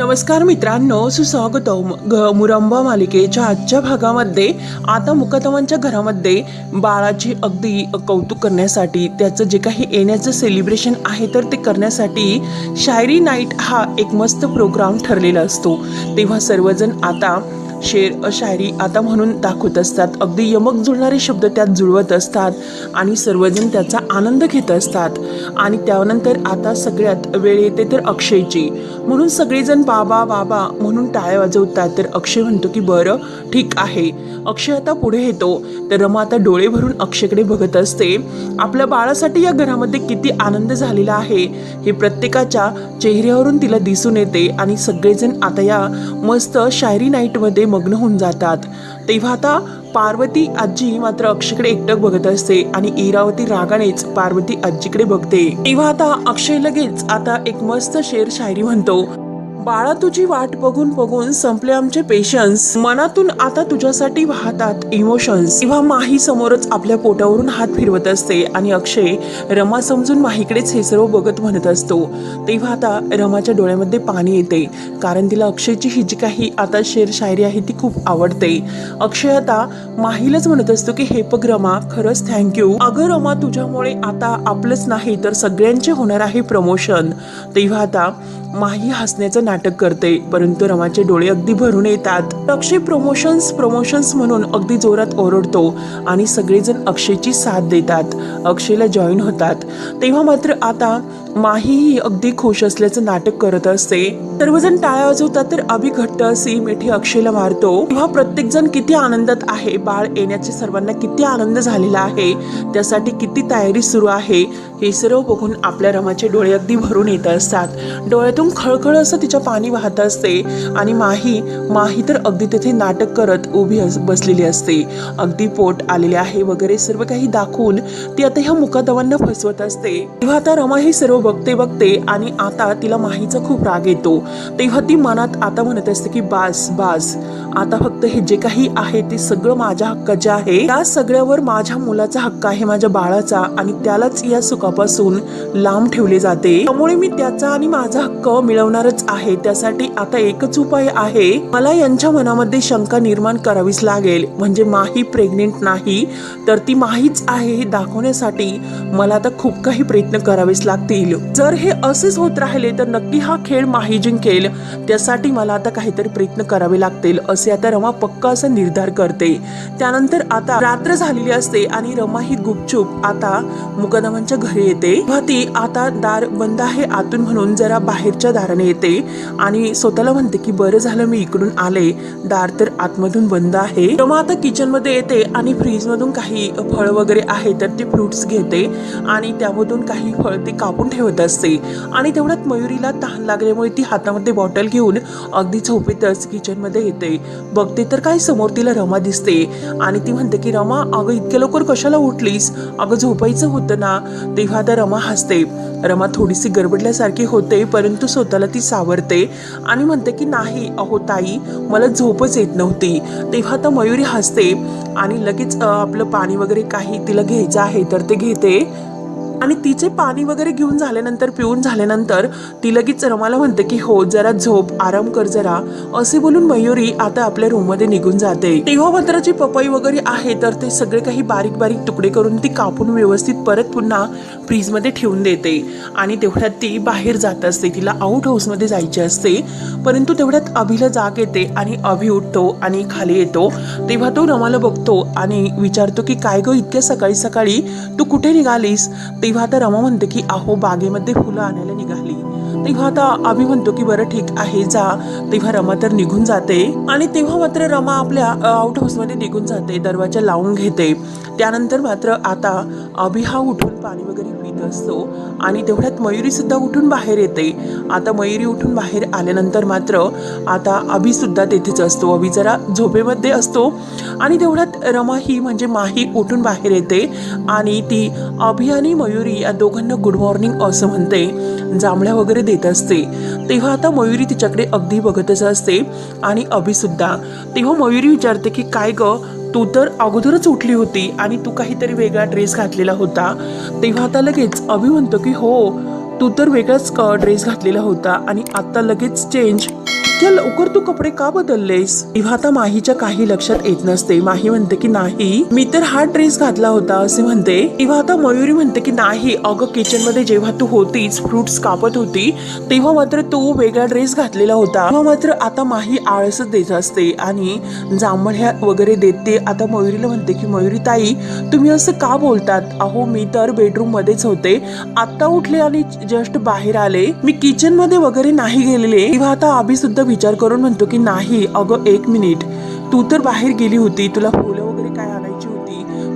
नमस्कार मित्रांनो सुस्वागतम. ग मुरंबा मालिकेच्या आजच्या भागामध्ये आता मुकदमांच्या घरामध्ये बाळाची अगदी कौतुक करण्यासाठी त्याचं जे काही येण्याचं सेलिब्रेशन आहे तर ते करण्यासाठी शायरी नाईट हा एक मस्त प्रोग्राम ठरलेला असतो. तेव्हा सर्वजण आता शेर शायरी आता म्हणून दाखवत असतात. अगदी यमक जुळणारे शब्द त्यात जुळवत असतात आणि सर्वजण त्याचा आनंद घेत असतात. आणि त्यानंतर आता सगळ्यात वेळ येते तर अक्षयची. म्हणून सगळेजण बाबा बाबा म्हणून टाळ्या वाजवतात. तर अक्षय म्हणतो की बरं ठीक आहे. अक्षय आता पुढे येतो. तर रमा आता डोळे भरून अक्षयकडे बघत असते. आपल्या बाळासाठी या घरामध्ये किती आनंद झालेला आहे. हे प्रत्येकाच्या चेहऱ्यावरून तिला दिसून येते. आणि सगळेजण आता या मस्त शायरी नाईटमध्ये मग्न होऊन जातात. तेव्हा आता पार्वती आजी मात्र अक्षयकडे एकटक बघत असते आणि इरावती रागानेच पार्वती आजीकडे बघते. तेव्हा आता अक्षय लगेच आता एक मस्त शेर शायरी म्हणतो. बाळा तुझी वाट बघून बघून संपले आमचे पेशन्स मनातून आता तुझ्यासाठी वाहतात इमोशन्स तेव्हा माही समोरच आपल्या पोटावरून हात फिरवत असते आणि अक्षय रमा समजून माहीकडेच हे सर्व बघत म्हणत असतो. तेव्हा आता रमाच्या डोळ्यामध्ये पाणी येते. कारण तिला अक्षयची ही जी काही आता शेर शायरी आहे ती खूप आवडते. अक्षय आता माहीलाच म्हणत असतो की हे पग रमा खरंच थँक्यू अगं रमा तुझ्यामुळे आता आपलंच नाही तर सगळ्यांचे होणार आहे प्रमोशन तेव्हा आता माही हसण्याचं नाटक करते परंतु रमाचे डोळे अगदी भरून येतात. अक्षय प्रमोशन्स प्रमोशन्स म्हणून अगदी जोरात ओरडतो आणि सगळेजण अक्षयची साथ देतात. अक्षयला जॉईन होतात. तेव्हा मात्र आता माही ही अगदी खुश असल्याचं नाटक करत असते. सर्वजण टाळ्या वाजवतात तर अभि घट्ट अशी मिठी अक्षयला मारतो. तेव्हा प्रत्येक जण किती आनंदात आहे. बाळ येण्याचे सर्वांना किती आनंद झालेला आहे. त्यासाठी किती तयारी सुरू आहे. हे सर्व बघून आपल्या रमाचे डोळे अगदी भरून येत असतात. डोळ्यातून खळखळ असं तिच्या पाणी वाहत असते. आणि माही माही तर अगदी तिथे नाटक करत उभी अस- बसलेली असते. अगदी पोट आलेले आहे वगैरे सर्व काही दाखवून ती आता ह्या मुकादवांना फसवत असते. तेव्हा आता रमा हे सर्व बघते बघते आणि आता तिला माहीचा खूप राग येतो. तेव्हा ती मनात आता म्हणत असते की बास बास आता फक्त हे जे काही आहे ते सगळं माझ्या हक्काचे आहे. त्या सगळ्यावर माझ्या मुलाचा हक्क आहे माझ्या बाळाचा आणि त्यालाच या सुखापासून लांब ठेवले जाते. त्यामुळे मी त्याचा आणि माझा हक्क मिळवणारच आहे. त्यासाठी आता एकच उपाय आहे. मला यांच्या मनामध्ये शंका निर्माण करावीच लागेल. म्हणजे माही प्रेग्नेंट नाही तर ती माहीच आहे हे दाखवण्यासाठी मला आता खूप काही प्रयत्न करावेच लागतील. जर हे असेच होत राहिले तर नक्की हा खेळ माही जिंकेल त्यासाठी मला आता काहीतरी प्रयत्न करावे लागतील असे आता रमा पक्का असा निर्धार करते. त्यानंतर आता रात्र झालेली असते आणि रमा ही गुपचूप आता मुकदमांच्या घरी येते. तेव्हा ती आता दार बंद आहे आतून म्हणून जरा बाहेरच्या दाराने येते आणि स्वतःला म्हणते की बरं झालं मी इकडून आले. दार तर आतमधून बंद आहे. रमा आता किचनमध्ये येते आणि फ्रीज मधून काही फळ वगैरे आहे तर ते फ्रुट्स घेते आणि त्यामधून काही फळ ते कापून ठेवत असते. आणि तेवढ्यात मयुरीला तहान लागल्यामुळे ती हातामध्ये बॉटल घेऊन अगदी झोपेतच किचनमध्ये येते. बघते तर काय समोर तिला रमा दिसते. आणि ती म्हणते की रमा अगं इतक्या लवकर कशाला उठलीस? अगं झोपायचं होतं ना. तेव्हा आता रमा हसते. रमा थोडीशी गडबडल्यासारखी होते परंतु स्वतःला ती सावरते आणि म्हणते की नाही अहो ताई मला झोपच येत नव्हती. तेव्हा आता मयुरी हसते आणि लगेच आपलं पाणी वगैरे काही तिला घ्यायचं आहे तर ते घेते. आणि तिचे पाणी वगैरे घेऊन झाल्यानंतर पिऊन झाल्यानंतर ती लगेच रमाला म्हणते की हो जरा झोप आराम कर जरा. असे बोलून मयुरी आता आपल्या रूममध्ये निघून जाते. तेव्हा मात्र जी पपई वगैरे आहे तर ते सगळे काही बारीक बारीक तुकडे करून ती कापून व्यवस्थित परत पुन्हा फ्रीजमध्ये ठेवून देते. आणि तेवढ्यात ती बाहेर जात असते तिला आउट हाऊसमध्ये जायचे असते. परंतु तेवढ्यात अभिला जाग येते आणि अभि उठतो आणि खाली येतो. तेव्हा तो रमाला बघतो आणि विचारतो की काय ग इतक्या सकाळी सकाळी तू कुठे निघालीस? ते तेव्हा आता रमा म्हणते की अहो बागेमध्ये फुलं आणायला निघाली. तेव्हा आता आम्ही म्हणतो की बरं ठीक आहे जा. तेव्हा रमा तर निघून जाते. आणि तेव्हा मात्र रमा आपल्या आउट हाऊसमध्ये निघून जाते दरवाजा लावून घेते. त्यानंतर मात्र आता अभि हा उठून पाणी वगैरे पित असतो आणि तेवढ्यात मयुरीसुद्धा उठून बाहेर येते. आता मयुरी उठून बाहेर आल्यानंतर मात्र आता अभिसुद्धा तेथेच असतो. अभि जरा झोपेमध्ये असतो आणि तेवढ्यात रमा ही म्हणजे माही उठून बाहेर येते आणि ती अभि आणि मयुरी या दोघांना गुड मॉर्निंग असं म्हणते. जांभळ्या वगैरे देत असते. तेव्हा आता मयुरी तिच्याकडे अगदी बघतच असते आणि अभिसुद्धा तेव्हा मयुरी विचारते की काय गं? तू तर अगोदरच उठली होती आणि तू काहीतरी वेगळा ड्रेस घातलेला होता. तेव्हा आता लगेच अभि म्हणतो की हो तू तर वेगळाच ड्रेस घातलेला होता आणि आता लगेच चेंज इतक्या लवकर तू कपडे का बदललेस? तेव्हा आता माहीच्या काही लक्षात येत नसते. माही म्हणते की नाही मी तर हा ड्रेस घातला होता असे म्हणते. तेव्हा आता मयुरी म्हणते की नाही अगं किचनमध्ये जेव्हा तू होतीच फ्रुट्स कापत होती तेव्हा मात्र तू वेगळा ड्रेस घातलेला होता. तेव्हा मात्र आता माही आळसच देत असते आणि जांभळ्या वगैरे देते. आता मयुरीला म्हणते की मयुरी ताई तुम्ही असं का बोलतात? अहो मी तर बेडरूम मध्येच होते. आता उठले आणि जस्ट बाहेर आले. मी किचनमध्ये वगैरे नाही गेलेले. तेव्हा आता आभी सुद्धा विचार करून म्हणतो की नाही अगं एक मिनिट. तू तर बाहेर गेली होती. तुला फुलं वगैरे काय आणायची होती?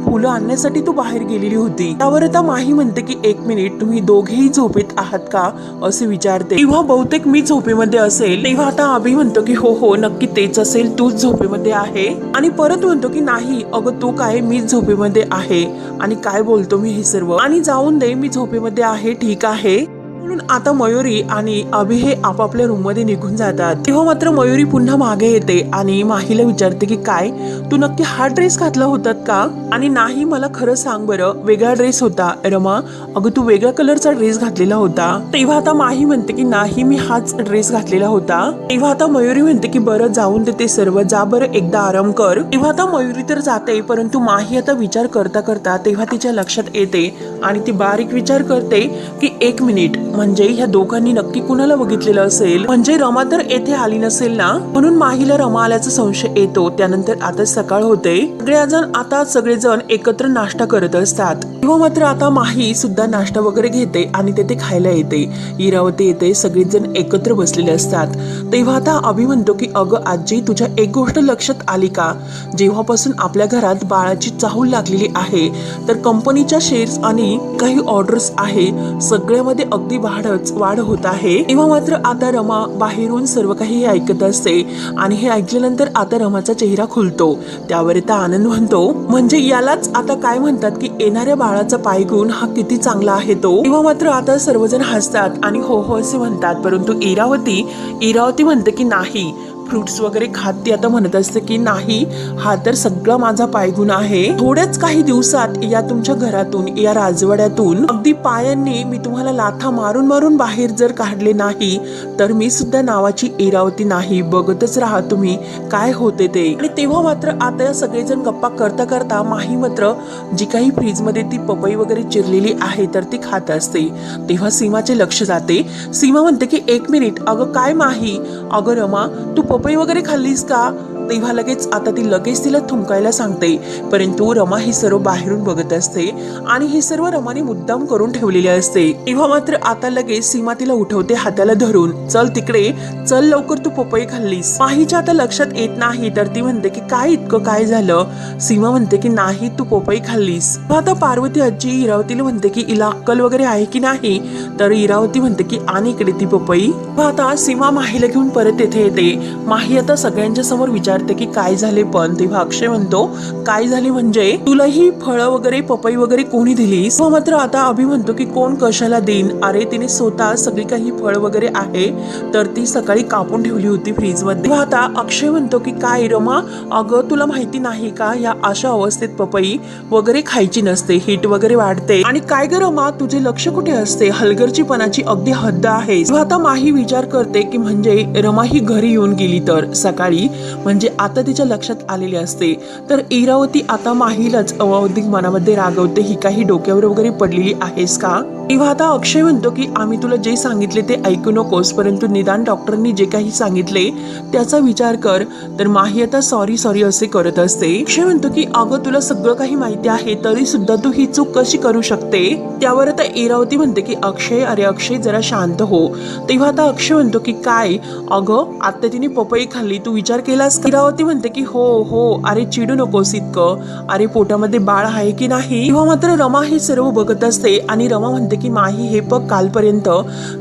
फुलं आणण्यासाठी तू बाहेर गेलेली होती. त्यावर आता माही म्हणते की एक मिनिट तुम्ही दोघेही झोपेत आहात का? असे विचारते. तेव्हा बहुतेक मी झोपेमध्ये असेल तेव्हा आता अभि म्हणतो की हो हो नक्की तेच असेल. तूच झोपेमध्ये आहे. आणि परत म्हणतो की नाही अगं तू काय? मी झोपेमध्ये आहे. आणि काय बोलतो मी हे सर्व? आणि जाऊन दे मी झोपेमध्ये आहे ठीक आहे. म्हणून आता मयुरी आणि अभि हे आपापल्या रूममध्ये निघून जातात. तेव्हा मात्र मयुरी पुन्हा मागे येते आणि माहीला विचारते की काय? तू नक्की हा ड्रेस घातला होतात का? आणि नाही मला खरं सांग बरं. वेगळा ड्रेस होता. रमा अगं तू वेगळ्या कलरचा ड्रेस घातलेला होता. तेव्हा आता माही म्हणते की नाही मी हाच ड्रेस घातलेला होता. तेव्हा आता मयुरी म्हणते की बरं जाऊन देते सर्व. जा बरं एकदा आराम कर. तेव्हा आता मयुरी तर जाते परंतु माही आता विचार करता करता तेव्हा तिच्या लक्षात येते आणि ती बारीक विचार करते की एक मिनिट. म्हणजे ह्या दोघांनी नक्की कुणाला बघितलेलं असेल? म्हणजे रमा तर येथे आली नसेल ना? म्हणून माहीला रमा आल्याचा संशय येतो. त्यानंतर आता सकाळ होते. सगळेजण आता सगळेजण एकत्र नाश्ता करत असतात. तेव्हा मात्र आता माही सुद्धा नाश्ता वगैरे घेते आणि तेथे खायला येते. इरावती येते सगळेजण एकत्र बसलेले असतात. तेव्हा आता अभि म्हणतो की अगं आजी तुझ्या एक गोष्ट लक्षात आली का? जेव्हापासून आपल्या घरात बाळाची चाहूल लागलेली आहे तर कंपनीच्या शेअर्स आणि काही ऑर्डर्स आहे सगळ्यामध्ये अगदी वाढच वाढ होत आहे. तेव्हा मात्र आता रमा बाहेरून सर्व काही हे ऐकत असते आणि हे ऐकल्यानंतर आता रमाचा चेहरा खुलतो. त्यावर आता आनंद म्हणतो म्हणजे यालाच आता काय म्हणतात की येणाऱ्या बाळाचा पाय गुण हा किती चांगला आहे तो? तेव्हा मात्र आता सर्वजण हसतात आणि हो हो असे म्हणतात. परंतु इरावती इरावती म्हणते की नाही. फ्रुट्स वगैरे खात ती. आता म्हणत असते की नाही हा तर सगळा माझा पायगुण आहे. थोड्याच काही दिवसात या तुमच्या घरातून या राजवाड्यातून अगदी पायांनी मी तुम्हाला लाथा मारून मारून बाहेर जर काढले नाही तर मी सुद्धा नावाची एरावती नाही. बघतच राहा तुम्ही काय होते ते. आणि तेव्हा मात्र आता सगळेजण गप्पा करता करता माही मात्र जी काही फ्रीजमध्ये ती पपई वगैरे चिरलेली आहे तर ती खात असते. तेव्हा सीमाचे लक्ष जाते. सीमा म्हणते की एक मिनिट अगं काय माही? अगं रमा तू पपई वगैरे खाल्लीस का? तेव्हा लगेच आता ती लगेच तिला थुंकायला सांगते. परंतु रमा ही सर्व बाहेरून बघत असते आणि हे सर्व रमाने मुद्दाम करून ठेवलेले असते. तेव्हा मात्र आता लगेच सीमा तिला उठवते हाताला धरून. चल तिकडे चल लवकर तू पपई खाल्लीस. माहीच्या आता लक्षात येत नाही तर ती म्हणते की काय इतकं काय झालं? सीमा म्हणते की नाही तू पपई खाल्लीस. आता पार्वती आजी इरावतीला म्हणते की इला अक्कल वगैरे आहे की नाही? तर इरावती म्हणते की आणि इकडे ती पपई. आता सीमा माहीला घेऊन परत येथे येते. माही आता सगळ्यांच्या समोर विचार विचारते की काय झाले पण तेव्हा अक्षय म्हणतो काय झाले म्हणजे? तुला ही फळं वगैरे पपई वगैरे कोणी दिली मात्र आता अभि म्हणतो की कोण कशाला देईन? अरे तिने स्वतः सगळी काही फळ वगैरे आहे तर ती सकाळी कापून ठेवली होती फ्रीजमध्ये तेव्हा आता अक्षय म्हणतो की काय रमा अगं तुला माहिती नाही का या अशा अवस्थेत पपई वगैरे खायची नसते हिट वगैरे वाढते. आणि काय ग रमा तुझे लक्ष कुठे असते? हलगर्जीपणाची अगदी हद्द आहे. आता माही विचार करते की म्हणजे रमा ही घरी येऊन गेली तर? सकाळी? म्हणजे जे आता तिच्या लक्षात आलेले असते. तर इरावती आता माहीलाच अवधिक मनामध्ये रागवते ही काही डोक्यावर वगैरे पडलेली आहेस का? तेव्हा आता अक्षय म्हणतो की आम्ही तुला जे सांगितले ते ऐकू नकोस परंतु निदान डॉक्टरांनी जे काही सांगितले त्याचा विचार कर. तर माही आता सॉरी सॉरी असे करत असते. अक्षय म्हणतो की अगं तुला सगळं काही माहिती आहे तरी सुद्धा तू ही चूक कशी करू शकते? त्यावर आता इरावती म्हणते की अक्षय अरे अक्षय जरा शांत हो. तेव्हा आता अक्षय म्हणतो की काय? अगं आता तिने पपई खाल्ली तू विचार केलास इरावती म्हणते की हो हो. अरे चिडू नकोस इतकं. अरे पोटामध्ये बाळ आहे की नाही? तेव्हा मात्र रमा हे सर्व बघत असते आणि रमा म्हणते की माही हे बघ कालपर्यंत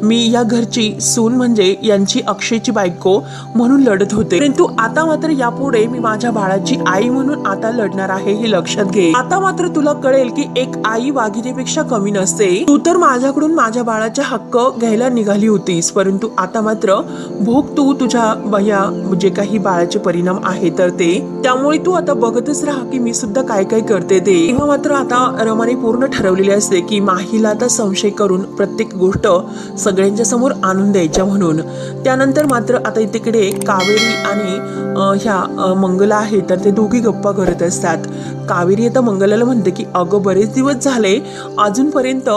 मी या घरची सून म्हणजे यांची अक्षयची बायको म्हणून लढत होते. परंतु आता मात्र यापुढे मी माझ्या बाळाची आई म्हणून आता लढणार आहे हे लक्षात घे. आता मात्र तुला कळेल की एक आई वाघिणीपेक्षा कमी नसते. तू तर माझ्याकडून माझ्या बाळाचे हक्क घ्यायला निघाली होतीस परंतु आता मात्र भोग तू तुझ्या या जे काही बाळाचे परिणाम आहे तर ते. त्यामुळे तू आता बघतच राहा की मी सुद्धा काय काय करते ते. तेव्हा मात्र आता रमाने पूर्ण ठरवलेले असते की माहीला आता संशय करून प्रत्येक गोष्ट सगळ्यांच्या समोर आणून द्यायच्या म्हणून. त्यानंतर मात्र आता तिकडे कावेरी आणि ह्या मंगला आहे तर ते दोघी गप्पा करत असतात. कावेरी आता मंगलाला म्हणते की अगं बरेच दिवस झाले अजूनपर्यंत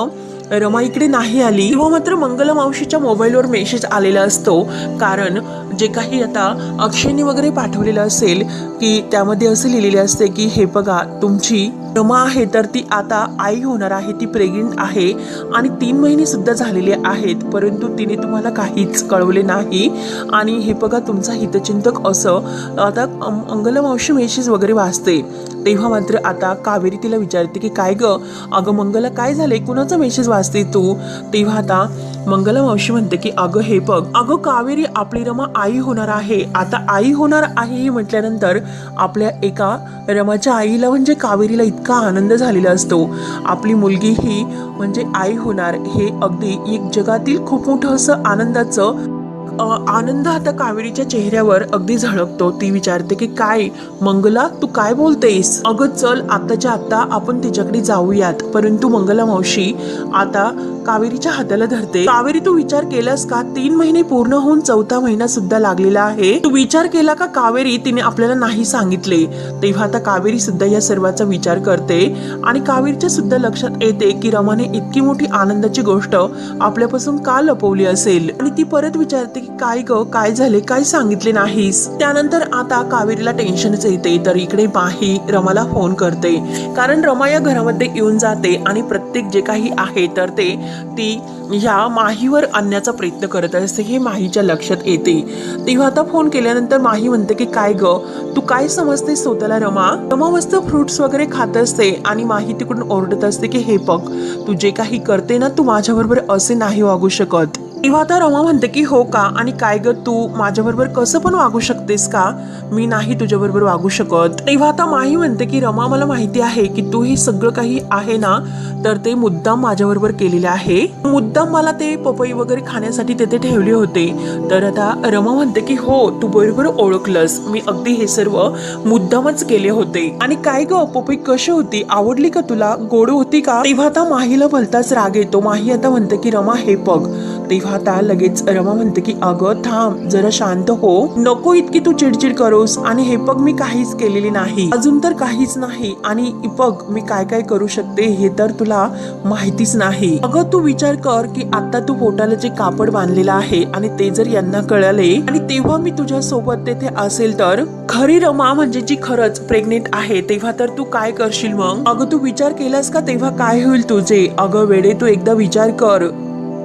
रमा इकडे नाही आली. तेव्हा मात्र मंगला मावशीच्या मोबाईलवर मेसेज आलेला असतो. कारण जे काही आता अक्षयने वगैरे पाठवलेलं असेल की त्यामध्ये असं लिहिलेले असते की हे बघा तुमची रमा आहे तर ती आता आई होणार आहे ती प्रेग्नेंट आहे आणि तीन महिने सुद्धा झालेले आहेत परंतु तिने तुम्हाला काहीच कळवले नाही आणि हे बघा तुमचा हितचिंतक असं आता अम- मंगला मेसेज वगैरे वाचते. तेव्हा मात्र आता कावेरी तिला विचारते की काय ग? अगं मंगला काय झालंय? कुणाचा मेसेज वाचते तू? तेव्हा आता मंगला मावशी म्हणते की अगं हे बघ अगं कावेरी आपली रमा आई होणार आहे. आता आई होणार आहे म्हटल्यानंतर आपल्या एका रमाच्या आईला म्हणजे कावेरीला इतका आनंद झालेला असतो. आपली मुलगी ही म्हणजे आई होणार हे अगदी एक जगातील खूप मोठं असं आनंदाचं आनंद आता कावेरीच्या चेहऱ्यावर अगदी झळकतो. ती विचारते की काय? मंगला तू काय बोलतेस? अगं चल आताच्या आता आपण तिच्याकडे जाऊयात. परंतु मंगला मावशी आता कावेरीच्या हाताला धरते. कावेरी तू विचार केलास का? तीन महिने पूर्ण होऊन चौथा महिना सुद्धा लागलेला आहे. तू विचार केला का कावेरी? तिने आपल्याला नाही सांगितले. तेव्हा आता कावेरी सुद्धा या सर्वाचा विचार करते आणि कावेरीच्या सुद्धा लक्षात येते की रमाने इतकी मोठी आनंदाची गोष्ट आपल्यापासून का लपवली असेल? आणि ती परत विचारते काय ग? काय झाले? काय सांगितले नाहीस? त्यानंतर आता कावेरीला टेन्शनच येते. तर इकडे माही रमाला फोन करते. कारण रमा या घरामध्ये येऊन जाते आणि प्रत्येक जे काही आहे तर ते ती ह्या माहीवर आणण्याचा प्रयत्न करत असते. हे माहीच्या लक्षात येते. तेव्हा आता फोन केल्यानंतर माही म्हणते की काय ग? तू काय समजते स्वतःला रमा? रमा मस्त फ्रुट्स वगैरे खात असते आणि माही तिकडून ओरडत असते की हे बघ तू जे काही करते ना तू माझ्याबरोबर असे नाही वागू शकत. तेव्हा आता रमा म्हणते की हो का? आणि काय ग तू? माझ्याबरोबर कसं पण वागू शकतेस का? मी नाही तुझ्याबरोबर वागू शकत. तेव्हा आता माही म्हणते की रमा मला माहिती आहे की तू हे सगळं काही आहे ना तर ते मुद्दाम माझ्याबरोबर केलेले आहे. मुद्दाम मला ते पपई वगैरे खाण्यासाठी तेथे ठेवले होते. तर आता रमा म्हणते की हो तू बरोबर ओळखलंस. मी अगदी हे सर्व मुद्दामच केले होते. आणि काय ग पपई कशी होती? आवडली का तुला? गोड होती का? तेव्हा आता माहीला भलताच राग येतो. माही आता म्हणते की रमा हे बघ. तेव्हा आता लगेच रमा म्हणते की अगं थांब जरा शांत हो. नको इतकी तू चिडचिड करूस. आणि हे बघ मी काहीच केलेली नाही. अजून तर काहीच नाही. आणि बघ मी काय काय करू शकते हे तर तुला माहितीच नाही. अगं तू विचार कर की आता तू पोटाला जे कापड बांधलेलं आहे आणि ते जर यांना कळले आणि तेव्हा मी तुझ्या सोबत तेथे असेल तर? खरी रमा म्हणजे जी खरंच प्रेग्नेंट आहे तेव्हा तर तू काय करशील मग? अगं तू विचार केलास का तेव्हा काय होईल तुझे? अगं वेडे तू एकदा विचार कर.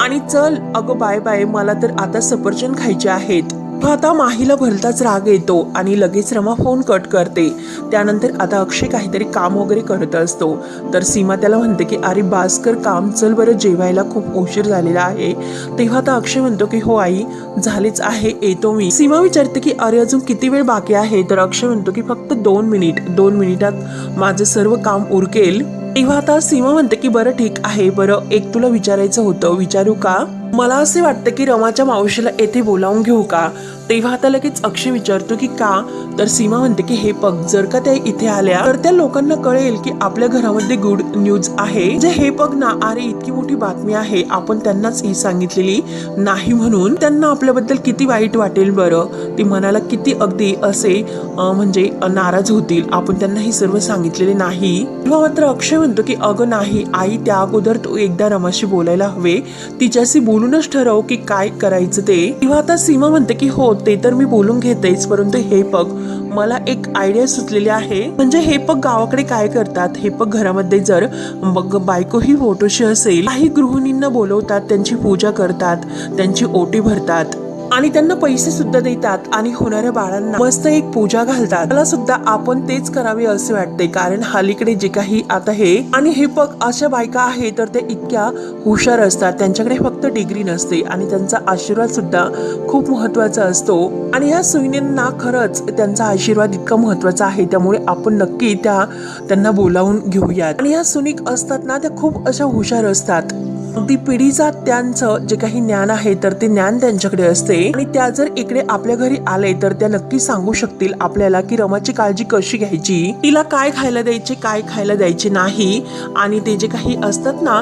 आणि चल अगं बाय बाय मला तर आता सफरचंद खायचे आहेत. आता माहीला भलताच राग येतो आणि लगेच रमा फोन कट करते. त्यानंतर आता अक्षय काहीतरी काम वगैरे करत असतो. तर सीमा त्याला म्हणते की अरे बास्कर काम चल बरं जेवायला खूप उशीर झालेला आहे. तेव्हा आता अक्षय म्हणतो की हो आई झालेच आहे येतो मी. सीमा विचारते की अरे अजून किती वेळ बाकी आहे? तर अक्षय म्हणतो की फक्त दोन मिनिट दोन मिनिटात माझं सर्व काम उरकेल. तेव्हा आता सीमा म्हणते की बरं ठीक आहे? बरं एक तुला विचारायचं होतं. विचारू का? मला असे वाटतं की रमाच्या मावशीला येथे बोलावून घेऊ का? तेव्हा आता लगेच अक्षय विचारतो की का? तर सीमा म्हणते की हे पग जर का त्या इथे आल्या तर त्या लोकांना कळेल की आपल्या घरामध्ये गुड न्यूज आहे. जे हे बघ ना अरे इतकी मोठी बातमी आहे. आपण त्यांनाच ही सांगितलेली नाही म्हणून त्यांना आपल्याबद्दल किती वाईट वाटेल बरं? ती मनाला किती अगदी असे म्हणजे नाराज होतील. आपण त्यांना हे सर्व सांगितलेले नाही. तेव्हा मात्र अक्षय म्हणतो की अगं नाही आई त्या अगोदर तू एकदा रमाशी बोलायला हवे. तिच्याशी बोल बोलूनच ठरव की काय करायचं ते. तेव्हा आता सीमा म्हणते की हो ते तर मी बोलून घेतेच परंतु हे पग मला एक आयडिया सुचलेली आहे. म्हणजे हे पग गावाकडे काय करतात हे पग घरामध्ये जर मग बायको ही फोटोशी असेल काही गृहिणींना बोलवतात त्यांची पूजा करतात त्यांची ओटी भरतात. आणि त्यांना पैसे सुद्धा देतात आणि होणाऱ्या बाळांना मस्त एक पूजा घालतात. मला सुद्धा आपण तेच करावे असे वाटते. कारण हालीकडे जे काही आता हे आणि हे बघ अशा बायका आहे तर ते इतक्या हुशार असतात. त्यांच्याकडे फक्त डिग्री नसते. आणि त्यांचा आशीर्वाद सुद्धा खूप महत्त्वाचा असतो. आणि ह्या सुईनींना खरंच त्यांचा आशीर्वाद इतका महत्त्वाचा आहे. त्यामुळे आपण नक्की त्या त्यांना बोलावून घेऊयात. आणि ह्या सुनिक असतात ना त्या खूप अशा हुशार असतात. अगदी पिढीचा त्यांचं जे काही ज्ञान आहे तर ते ज्ञान त्यांच्याकडे असते. आणि त्या जर इकडे आपल्या घरी आले तर त्या नक्की सांगू शकतील आपल्याला की रमाची काळजी कशी घ्यायची? तिला काय खायला द्यायचे काय खायला द्यायचे नाही? आणि ते जे काही असतात ना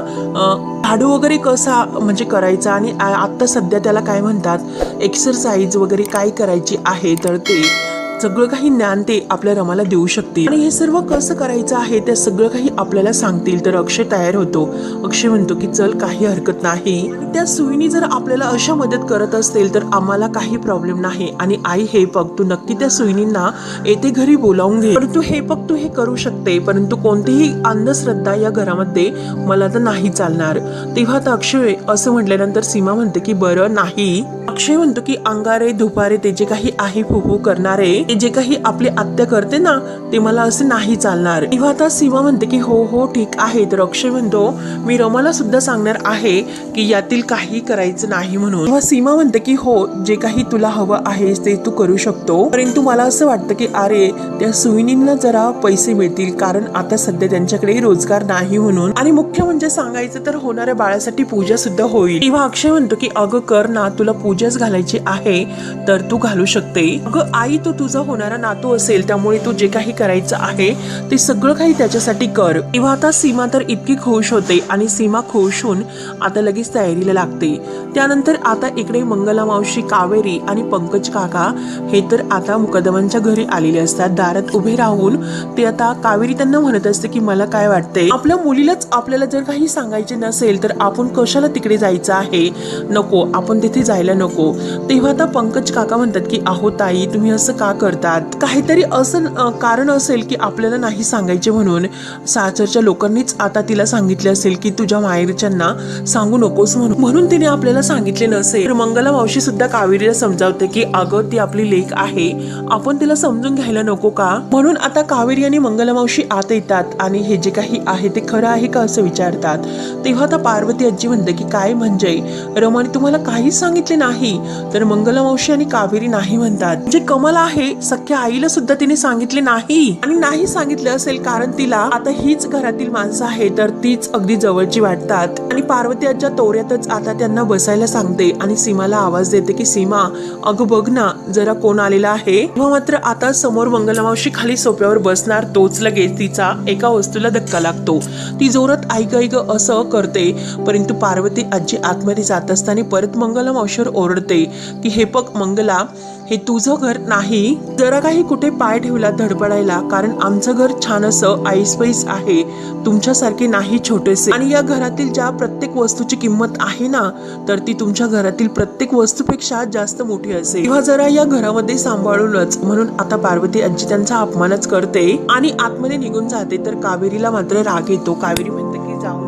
झाडू वगैरे कसा म्हणजे करायचा? आणि आत्ता सध्या त्याला काय म्हणतात? एक्सरसाइज वगैरे काय करायची आहे? तर ते सगळं काही ज्ञान ते आपल्या रमाला देऊ शकतील. आणि हे सर्व कसं करायचं आहे ते सगळं काही आपल्याला सांगतील. तर अक्षय तयार होतो. अक्षय म्हणतो की चल काही हरकत नाही. त्या सुईनी जर आपल्याला अशा मदत करत असतील तर आम्हाला काही प्रॉब्लेम नाही. आणि आई हे बघ तू नक्की त्या सुईनींना येथे घरी बोलावून घे. परंतु हे बघ तू हे करू शकते. परंतु कोणतीही अंधश्रद्धा या घरामध्ये मला तर नाही चालणार. तेव्हा तर अक्षय असं म्हटल्यानंतर सीमा म्हणते की बरं नाही. अक्षय म्हणतो की अंगारे दुपारे ते जे काही आहे फुफू करणारे जे काही आपली आत्या करते ना ते मला असे नाही चालणार. तेव्हा आता सीमा म्हणते की हो हो ठीक आहे. तर अक्षय म्हणतो मी रमाला सुद्धा सांगणार आहे की यातील काही करायचं नाही म्हणून. तेव्हा सीमा म्हणते की हो जे काही तुला हवं आहे ते तू करू शकतो. परंतु मला असं वाटतं की अरे त्या सुहिनींना जरा पैसे मिळतील कारण आता सध्या त्यांच्याकडे रोजगार नाही म्हणून. आणि मुख्य म्हणजे सांगायचं तर होणाऱ्या बाळासाठी पूजा सुद्धा होईल. तेव्हा अक्षय म्हणतो की अगं कर ना तुला पूजाच घालायची आहे तर तू घालू शकते. अगं आई तो तुझा होणारा नातू असेल त्यामुळे तू जे काही करायचं आहे ते सगळं काही त्याच्यासाठी कर. तेव्हा आता सीमा तर इतकी खुश होते आणि सीमा खुश होऊन आता लगेच तयारीला लागते. त्यानंतर आता इकडे मंगला मावशी कावेरी आणि पंकज काका हे तर आता मुकदमांच्या घरी आलेले असतात. दारात उभे राहून ते आता कावेरी त्यांना म्हणत असते की मला काय वाटते आपल्या मुलीलाच आपल्याला जर काही सांगायचे नसेल तर आपण कशाला तिकडे जायचं आहे? नको आपण तिथे जायला नको. तेव्हा आता पंकज काका म्हणतात की आहो ताई तुम्ही असं का कर करतात. काहीतरी असं कारण असेल की आपल्याला नाही सांगायचे म्हणून सासरच्या लोकांनीच आता तिला सांगितले असेल की तुझ्या माहेरच्यांना सांगू नकोस म्हणून. म्हणून तिने आपल्याला सांगितले नसेल. तर मंगला मावशी सुद्धा कावेरीला समजावते की अगं ती आपली लेख आहे. आपण तिला समजून घ्यायला नको का? म्हणून आता कावेरी आणि मंगला मावशी आत येतात आणि हे जे काही आहे ते खरं आहे का असं विचारतात. तेव्हा आता पार्वती आजी म्हणते की काय म्हणजे? रमाने तुम्हाला काहीच सांगितले नाही. तर मंगला मावशी आणि कावेरी नाही म्हणतात. जे कमल आहे सख्या आईला सुद्धा तिने सांगितले नाही. आणि नाही सांगितलं असेल कारण तिला आता हीच घरातील माणसं आहे तर तीच अगदी जवळची वाटतात. आणि पार्वती आजच्या तोऱ्यातच आता त्यांना बसायला सांगते आणि सीमाला आवाज देते की सीमा अगं बघ ना जरा कोण आलेला आहे? तेव्हा मात्र आता समोर मंगलमावशी खाली सोप्यावर बसणार तोच लगेच तिचा एका वस्तूला धक्का लागतो. ती जोरात ऐक ऐक असं करते परंतु पार्वती आजी आतमध्ये जात असताना परत मंगलमावशीवर ओरडते की हे पग मंगला हे तुझं घर नाही. जरा काही कुठे पाय ठेवला धडपडायला कारण आमचं घर छान असं ऐसपैस आहे. तुमच्यासारखे नाही छोटेसे. आणि या घरातील ज्या प्रत्येक वस्तूची किंमत आहे ना तर ती तुमच्या घरातील प्रत्येक वस्तूपेक्षा जास्त मोठी असेल. तेव्हा जरा या घरामध्ये सांभाळूनच म्हणून आता पार्वती आजी त्यांचा अपमानच करते. आणि आतमध्ये निघून जाते तर कावेरीला मात्र राग येतो. कावेरी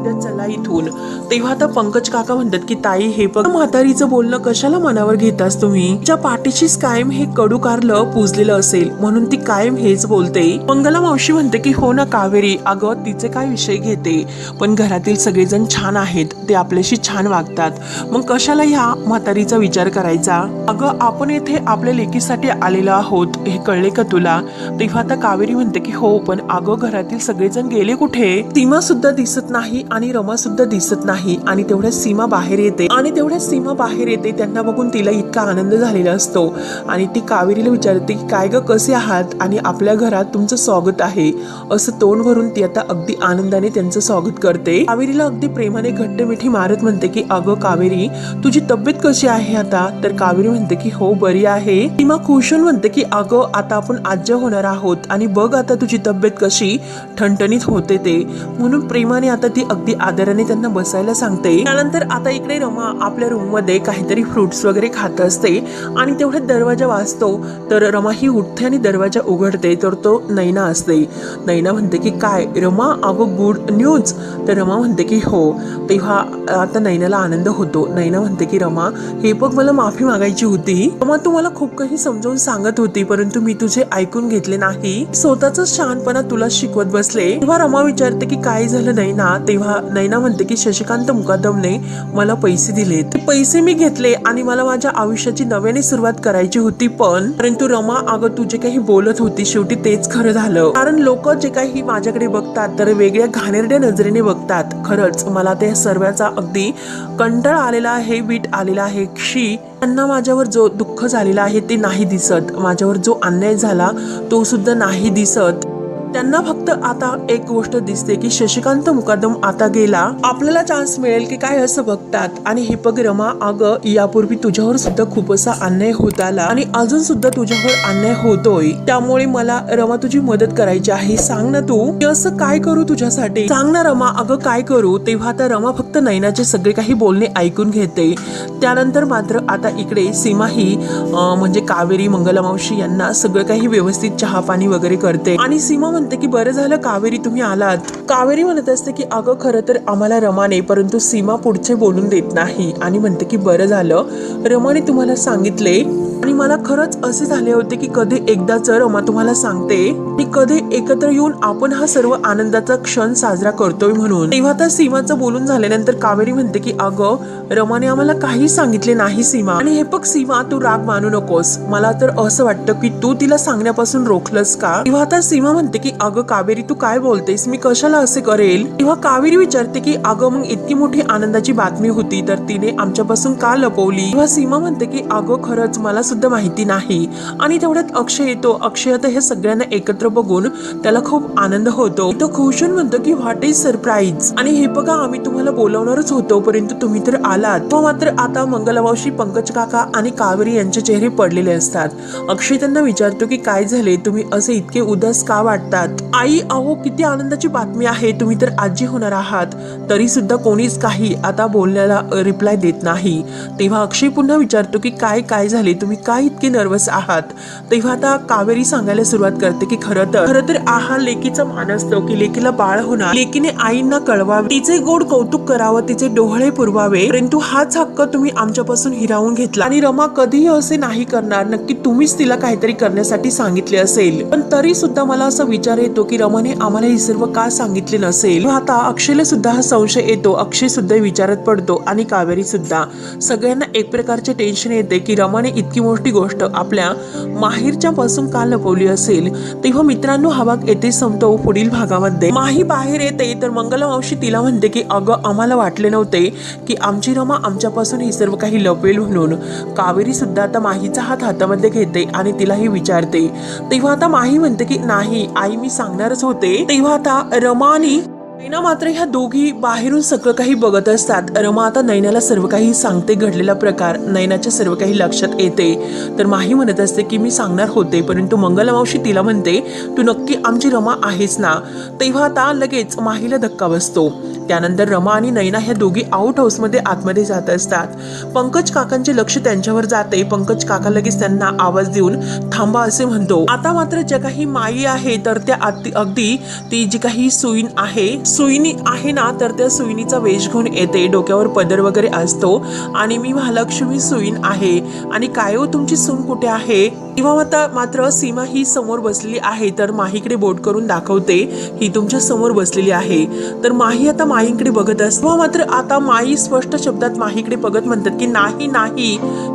म्हणते चला इथून. तेव्हा आता पंकज काका म्हणतात की ताई हे बघ म्हातारीचं बोलणं कशाला मनावर घेतास तुम्ही? ज्या पाठीशीच कायम हे कडू कारलं पुजलेलं असेल म्हणून ती कायम हेच बोलते. मंगला मावशी म्हणते की हो ना कावेरी अगं तिचे काय विषय घेते? पण घरातील सगळेजण छान आहेत ते आपल्याशी छान वागतात. मग कशाला ह्या म्हातारीचा विचार करायचा? अगं आपण येथे आपल्या लेकीसाठी आलेलो आहोत हे कळले का तुला? तेव्हा आता कावेरी म्हणते की हो पण अगं घरातील सगळेजण गेले कुठे? सीमा सुद्धा दिसत नाही आणि रमा सुद्धा दिसत नाही आणि तेवढ्या सीमा बाहेर येते. आणि तेवढ्या सीमा बाहेर येते त्यांना बघून तिला इतका आनंद झालेला असतो. आणि ती कावेरीला विचारते की काय ग कसे आहात? आणि आपल्या घरात तुमचं स्वागत आहे. असं तोंड भरून ती आता अगदी आनंदाने त्यांचं स्वागत करते. कावेरीला अगदी प्रेमाने घट्ट मिठी मारत म्हणते की अगं कावेरी तुझी तब्येत कशी आहे आता? तर कावेरी म्हणते की हो बरी आहे. सीमा खुश होऊन म्हणते की अगं आता आपण आज्य होणार आहोत आणि बघ आता तुझी तब्येत कशी. ठणठणीत होते ते. म्हणून प्रेमाने आता ती अगदी आदराने त्यांना बसायला सांगते. त्यानंतर आता इकडे रमा आपल्या रूममध्ये काहीतरी फ्रुट्स वगैरे खात असते आणि तेवढ्यात दरवाजा वाजतो. तर रमा ही उठते आणि दरवाजा उघडते. तर तो नैना असते. नैना म्हणते की काय? रमा अगं गुड न्यूज तर रमा म्हणते की हो. तेव्हा आता नैनाला आनंद होतो. नैना म्हणते की रमा हे बघ मला माफी मागायची होती. रमा तू मला खूप काही समजावून सांगत होती परंतु मी तुझे ऐकून घेतले नाही. स्वतःच शहाणपणा तुला शिकवत बसले. तेव्हा रमा विचारते की काय झालं नैना? तेव्हा नैना नैना म्हणते की शशिकांत मुकादमने मला पैसे दिले ते पैसे मी घेतले आणि मला माझ्या आयुष्याची नव्याने सुरुवात करायची होती पण परंतु रमा अगं तू जे काही बोलत होती शेवटी तेच खरं झालं. कारण लोक जे काही माझ्याकडे बघतात तर वेगळ्या घाणेरड्या नजरेने बघतात. खरंच मला त्या सर्वाचा अगदी कंटाळ आलेला आहे वीट आलेला आहे. क्षी त्यांना माझ्यावर जो दुःख झालेला आहे ते नाही दिसत. माझ्यावर जो अन्याय झाला तो सुद्धा नाही दिसत. त्यांना फक्त आता एक गोष्ट दिसते की शशिकांत मुकादम आता गेला. आपल्याला चान्स मिळेल की काय असं बघतात. आणि हिपग्रमा रमा अगं यापूर्वी तुझ्यावर सुद्धा खूप असा अन्याय होत आला. आणि अजून सुद्धा तुझ्यावर अन्याय होतोय. त्यामुळे मला रमा तुझी मदत करायची आहे. सांग ना तू असं काय करू तुझ्यासाठी? सांग ना रमा अगं काय करू? तेव्हा आता रमा फक्त नैनाचे सगळे काही बोलणे ऐकून घेते. त्यानंतर मात्र आता इकडे सीमा ही म्हणजे कावेरी मंगलमावशी यांना सगळं काही व्यवस्थित चहा पाणी वगैरे करते. आणि सीमा म्हणते की बरं झालं कावेरी तुम्ही आलात. कावेरी म्हणत असते की अगं खरं तर आम्हाला रमाने परंतु सीमा पुढचे बोलून देत नाही. आणि म्हणते की बरं झालं. रमाने तुम्हाला सांगितले आणि मला खरंच असे झाले होते की कधी एकदाच रमा तुम्हाला सांगते की कधी एकत्र येऊन आपण हा सर्व आनंदाचा क्षण साजरा करतोय म्हणून. तेव्हा त्या सीमाचं बोलून झाल्यानंतर कावेरी म्हणते की अगं रमाने आम्हाला काही सांगितले नाही सीमा. आणि हे बघ सीमा तू राग मानू नकोस. मला तर असं वाटतं की तू तिला सांगण्यापासून रोखलंस का? तेव्हा आता सीमा म्हणते की अगं कावेरी तू काय बोलतेस? मी कशाला असे करेल? तेव्हा कावेरी विचारते की अगं मग इतकी मोठी आनंदाची बातमी होती तर तिने आमच्यापासून का लपवली? तेव्हा सीमा म्हणते की अगं खरंच मला सुद्धा माहिती नाही. आणि तेवढ्यात अक्षय येतो. अक्षय आता हे सगळ्यांना एकत्र बघून त्याला खूप आनंद होतो. तो खुश म्हणतो की व्हॉट इज सरप्राईज आणि हे बघा आम्ही तुम्हाला बोलवणारच होतो परंतु तुम्ही तर आलात. तो मात्र आता मंगलमावशी पंकज काका आणि कावेरी यांचे चेहरे पडलेले असतात. अक्षय त्यांना विचारतो की काय झाले? तुम्ही असे इतके उदास का घरात आई अहो किती आनंदाची बातमी आहे तुम्ही तर आजी होणार आहात. तरी सुद्धा कोणीच काही आता बोलण्याला रिप्लाय देत नाही. तेव्हा अक्षय पुन्हा विचारतो की काय काय झाले? तुम्ही काय इतके नर्वस आहात? तेव्हा आता कावेरी सांगायला सुरुवात करते की खरं तर खरं तर आहा लेकीचा मान असतो की लेकीला बाळ होणार. लेकीने आईंना कळवावे. तिचे गोड कौतुक करावं तिचे डोहळे पुरवावे. परंतु हाच हक्क तुम्ही आमच्यापासून हिरावून घेतला. आणि रमा कधीही असे नाही करणार. नक्की तुम्हीच तिला काहीतरी करण्यासाठी सांगितले असेल. पण तरी सुद्धा मला असं विचार येतो की रमाने आम्हाला हे सर्व का सांगितले नसेल? व आता अक्षयला सुद्धा हा संशय येतो. अक्षय सुद्धा विचारत पडतो आणि कावेरी सुद्धा. सगळ्यांना एक प्रकारचे टेन्शन येते की रमाने इतकी मोठी गोष्ट आपल्या माहीरच्या पासून का लपवली असेल? तेव्हा मित्रांनो हा भाग येथे संपतो. पुढील भागामध्ये माही बाहेर येते. तर मंगलमावशी तिला म्हणते की अगं आम्हाला वाटले नव्हते की आमची रमा आमच्यापासून हे सर्व काही लपवेल म्हणून. कावेरी सुद्धा आता माहीचा हात हातामध्ये घेते आणि तिलाही विचारते. तेव्हा आता माही म्हणते की नाही आई मी सांगणारच होते. तेव्हा आता रमा आणि नैना मात्र ह्या दोघी बाहेरून सगळं काही बघत असतात. रमा आता नैनाला सर्व काही सांगते घडलेला प्रकार. नैनाच्या सर्व काही लक्षात येते. तर माही म्हणत असते की मी सांगणार होते परंतु मंगलमावशी तिला म्हणते तू नक्की आमची रमा आहेस ना तेव्हा आता लगेच माहीला धक्का बसतो. त्यानंतर रमा आणि नैना ह्या दोघी आउट हाऊसमध्ये आतमध्ये जात असतात. पंकज काकांचे लक्ष त्यांच्यावर जाते. पंकज काका लगेच त्यांना आवाज देऊन थांबा असे म्हणतो. आता मात्र ज्या काही माई आहे तर त्या अगदी ती जी काही सुईन आहे सुईनी आहे ना तर त्या सुईनीचा वेश घेऊन येते. डोक्यावर पदर वगैरे असतो. आणि मी महालक्ष्मी सुईन आहे. आणि काय हो तुमची सून कुठे आहे? किंवा आता मात्र सीमा ही समोर बसलेली आहे. तर माहीकडे बोट करून दाखवते. ही तुमच्यासमोर बसलेली आहे. तर माही आता माईकडे बघत असतो हो, मात्र आता माई स्पष्ट शब्दात माहीकडे बघत म्हणतात की नाही नाही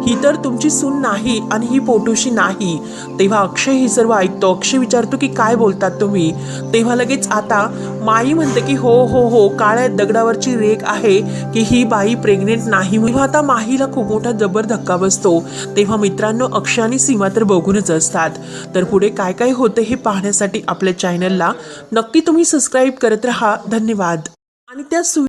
ही तर तुमची सून नाही आणि ही पोटूशी नाही. तेव्हा अक्षय ही सर्व ऐकतो. अक्षय विचारतो की काय बोलतात तुम्ही? तेव्हा लगेच आता माई म्हणते की हो हो हो काळ्या दगडावरची रेख आहे की ही बाई प्रेग्नेंट नाही. तेव्हा आता माहीला खूप मोठा जबर धक्का बसतो. तेव्हा मित्रांनो अक्षय आणि सीमा तर बघूनच असतात. तर पुढे काय काय होते हे पाहण्यासाठी आपल्या चॅनलला नक्की तुम्ही सबस्क्राईब करत राहा. धन्यवाद. आणि त्या सु